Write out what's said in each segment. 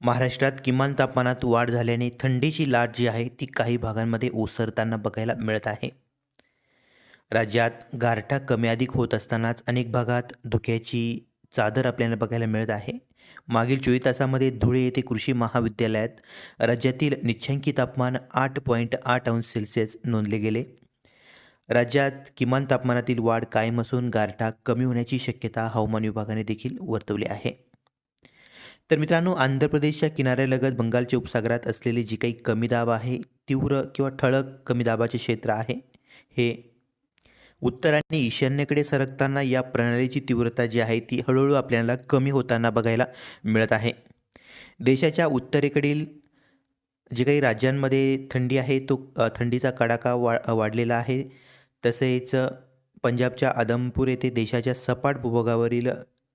महाराष्ट्रात किमान तापमानात वाढ झाल्याने थंडीची लाट जी आहे ती काही भागांमध्ये ओसरताना बघायला मिळत आहे. राज्यात गारठा कमी अधिक होत असतानाच अनेक भागात धुक्याची चादर आपल्याला बघायला मिळत आहे. मागील चोवीस तासामध्ये धुळे येथे कृषी महाविद्यालयात राज्यातील निच्छंकी तापमान आठ पॉईंट आठ अंश सेल्सिअस नोंदले गेले. राज्यात किमान तापमानातील वाढ कायम असून गारठा कमी होण्याची शक्यता हवामान विभागाने देखील वर्तवली आहे. तर मित्रांनो आंध्र प्रदेशच्या किनाऱ्यालगत बंगालच्या उपसागरात असलेली जी काही कमी दाब आहे तीव्र किंवा ठळक कमी दाबाचे क्षेत्र आहे हे उत्तर आणि ईशान्येकडे सरकताना या प्रणालीची तीव्रता जी आहे ती हळूहळू आपल्याला कमी होताना बघायला मिळत आहे. देशाच्या उत्तरेकडील जे काही राज्यांमध्ये थंडी आहे तो थंडीचा कडाका वा वाढलेला आहे. तसेच पंजाबच्या आदमपूर येथे देशाच्या सपाट भूभागावरील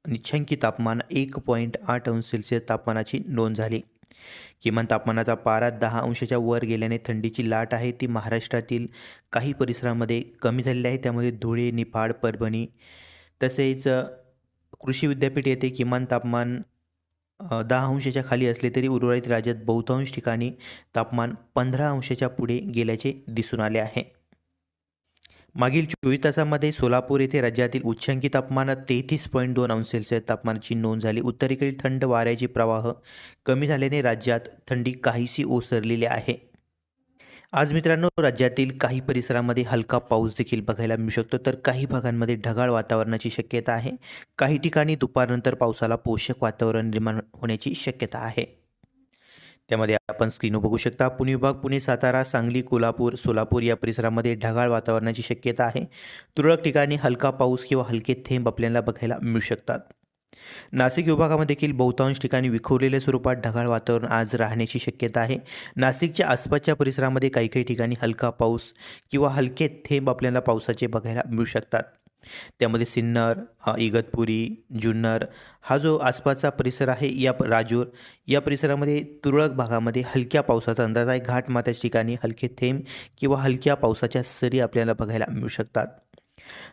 निच्छांकी तापमान एक पॉईंट आठ अंश सेल्सिअस तापमानाची नोंद झाली. किमान तापमानाचा पारा दहा अंशाच्या वर गेल्याने थंडीची लाट आहे. ती महाराष्ट्रातील काही परिसरामध्ये कमी झालेली आहे. त्यामध्ये धुळे निफाड परभणी तसेच कृषी विद्यापीठ येथे किमान तापमान दहा अंशाच्या खाली असले तरी उर्वरित राज्यात बहुतांश ठिकाणी तापमान पंधरा अंशाच्या पुढे गेल्याचे दिसून आले आहे. मागील चोवीस तासामध्ये सोलापूर येथे राज्यातील उच्चांकी तापमानात तेहतीस पॉईंट दोन अंश सेल्सिअस तापमानाची नोंद झाली. उत्तरेकडील थंड वाऱ्याचे प्रवाह कमी झाल्याने राज्यात थंडी काहीशी ओसरलेली आहे. आज मित्रांनो राज्यातील काही परिसरामध्ये हलका पाऊस देखील बघायला मिळू शकतो. तर काही भागांमध्ये ढगाळ वातावरणाची शक्यता आहे. काही ठिकाणी दुपारनंतर पावसाला पोषक वातावरण निर्माण होण्याची शक्यता आहे. त्यामध्ये आपण स्क्रीनवर बघू शकता पुणे विभाग पुणे सातारा सांगली कोल्हापूर सोलापूर या परिसरामध्ये ढगाळ वातावरणाची शक्यता आहे. तुरळक ठिकाणी हलका पाऊस किंवा हलके थेंब आपल्याला बघायला मिळू शकतात. नाशिक विभागामध्ये देखील बहुतांश ठिकाणी विखुरलेल्या स्वरूपात ढगाळ वातावरण आज राहण्याची शक्यता आहे. नाशिकच्या आसपासच्या परिसरामध्ये काही काही ठिकाणी हलका पाऊस किंवा हलके थेंब आपल्याला पावसाचे बघायला मिळू शकतात. त्यामध्ये सिन्नर इगतपुरी जुन्नर हा जो आसपासचा परिसर आहे या राजूर या परिसरामध्ये तुरळक भागामध्ये हलक्या पावसाचा अंदाज आहे. घाटमात्याच्या ठिकाणी हलके थेंब किंवा हलक्या पावसाच्या सरी आपल्याला बघायला मिळू शकतात.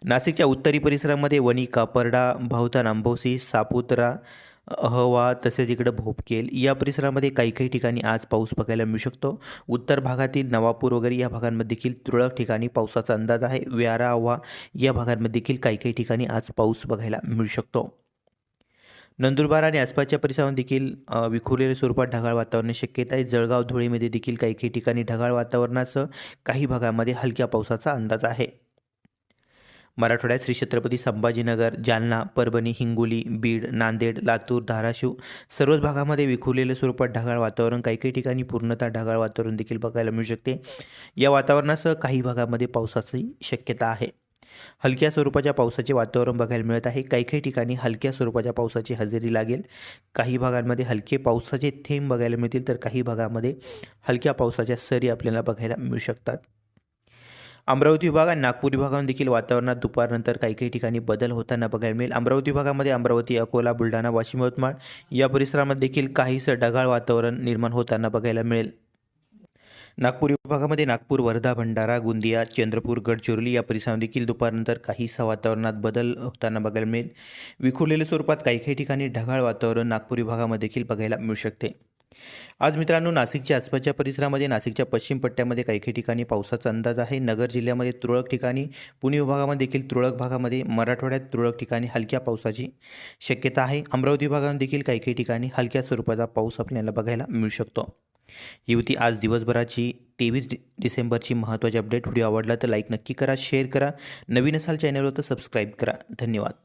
नाशिकच्या उत्तरी परिसरामध्ये वणी कापरडा भावतान आंबोसी सापुत्रा अहवा तसेच इकडं भोपकेल या परिसरामध्ये काही काही ठिकाणी आज पाऊस बघायला मिळू शकतो. उत्तर भागातील नवापूर वगैरे या भागांमध्ये देखील तुरळक ठिकाणी पावसाचा अंदाज आहे. व्यारा अहवा या भागांमध्ये देखील काही काही ठिकाणी आज पाऊस बघायला मिळू शकतो. नंदुरबार आणि आसपासच्या परिसरामध्ये देखील विखुरलेल्या स्वरूपात ढगाळ वातावरणाची शक्यता आहे. जळगाव धुळेमध्ये देखील काही काही ठिकाणी ढगाळ वातावरणासह काही भागामध्ये हलक्या पावसाचा अंदाज आहे. मराठवाड्यात श्री छत्रपती संभाजीनगर जालना परभणी हिंगोली बीड नांदेड लातूर धाराशिव सर्वच भागामध्ये विखुरलेल्या स्वरूपात ढगाळ वातावरण काही काही ठिकाणी पूर्णतः ढगाळ वातावरण देखील बघायला मिळू शकते. या वातावरणासह काही भागामध्ये पावसाची शक्यता आहे. हलक्या स्वरूपाच्या पावसाचे वातावरण बघायला मिळत आहे. काही काही ठिकाणी हलक्या स्वरूपाच्या पावसाची हजेरी लागेल. काही भागांमध्ये हलके पावसाचे थेंब बघायला मिळतील तर काही भागामध्ये हलक्या पावसाच्या सरी आपल्याला बघायला मिळू शकतात. अमरावती विभाग आणि नागपूर विभागामध्ये देखील वातावरणात दुपारनंतर काही काही ठिकाणी बदल होताना बघायला मिळेल. अमरावती विभागामध्ये अमरावती अकोला बुलढाणा वाशिम यवतमाळ या परिसरामध्ये देखील काहीसं ढगाळ वातावरण निर्माण होताना बघायला मिळेल. नागपूर विभागामध्ये नागपूर वर्धा भंडारा गोंदिया चंद्रपूर गडचिरोली या परिसरामध्ये देखील दुपारनंतर काहीसा वातावरणात बदल होताना बघायला मिळेल. विखुरलेल्या स्वरूपात काही काही ठिकाणी ढगाळ वातावरण नागपूर विभागामध्ये देखील बघायला मिळू शकते. आज मित्रांनो नाशिकच्या आसपासच्या परिसरामध्ये नाशिकच्या पश्चिम पट्ट्यामध्ये काही काही ठिकाणी पावसाचा अंदाज आहे. नगर जिल्ह्यामध्ये तुरळक ठिकाणी पुणे विभागामध्ये देखील तुरळक भागामध्ये मराठवाड्यात तुरळक ठिकाणी हलक्या पावसाची शक्यता आहे. अमरावती विभागामध्ये देखील काही काही ठिकाणी हलक्या स्वरूपाचा पाऊस आपल्याला बघायला मिळू शकतो. ही होती आज दिवसभराची तेवीस डि डिसेंबरची महत्त्वाची अपडेट. व्हिडिओ आवडला तर लाईक नक्की करा शेअर करा. नवीन असाल चॅनलवर तर सबस्क्राईब करा. धन्यवाद.